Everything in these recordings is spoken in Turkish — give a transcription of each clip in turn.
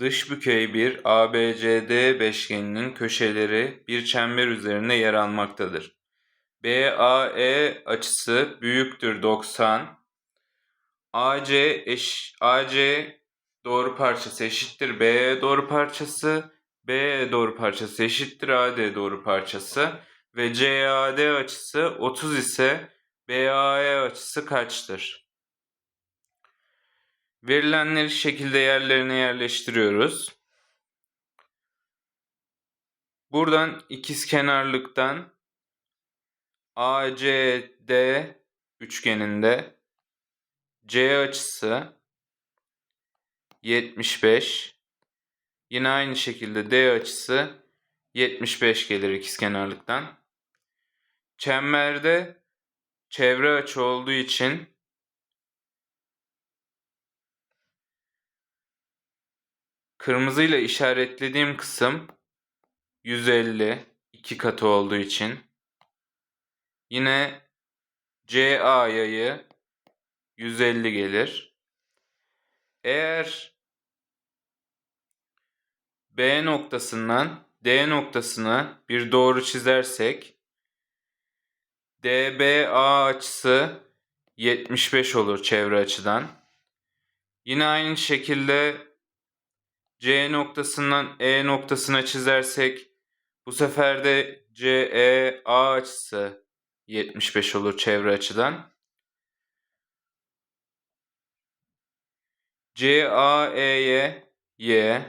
Dış bükey bir ABCD beşgeninin köşeleri bir çember üzerinde yer almaktadır. BAE açısı büyüktür 90. AC eş AC doğru parçası eşittir BE doğru parçası. BE doğru parçası eşittir AD doğru parçası ve CAD açısı 30 ise BAE açısı kaçtır? Verilenleri şekilde yerlerine yerleştiriyoruz. Buradan ikizkenarlıktan ACD üçgeninde C açısı 75 yine aynı şekilde D açısı 75 gelir ikizkenarlıktan. Çemberde çevre açı olduğu için Kırmızıyla işaretlediğim kısım 150 iki katı olduğu için. Yine CA yayı 150 gelir. Eğer B noktasından D noktasına bir doğru çizersek DBA açısı 75 olur çevre açıdan. Yine aynı şekilde C noktasından E noktasına çizersek bu sefer de CEA açısı 75 olur çevre açıdan. CAE'ye Y,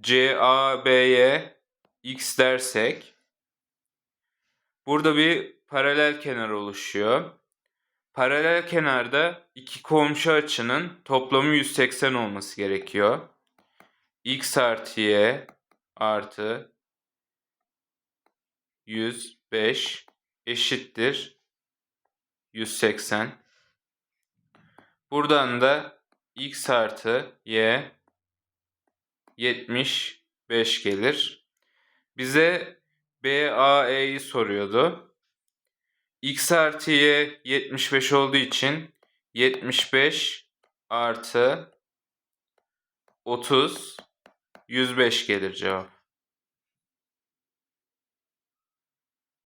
CAB'ye X dersek burada bir paralel kenar oluşuyor. Paralel kenarda iki komşu açının toplamı 180 olması gerekiyor x artı y artı 105 eşittir 180. Buradan da x artı y 75 gelir. Bize BAE'yi soruyordu. x artı y 75 olduğu için 75 artı 30 105 gelir cevap.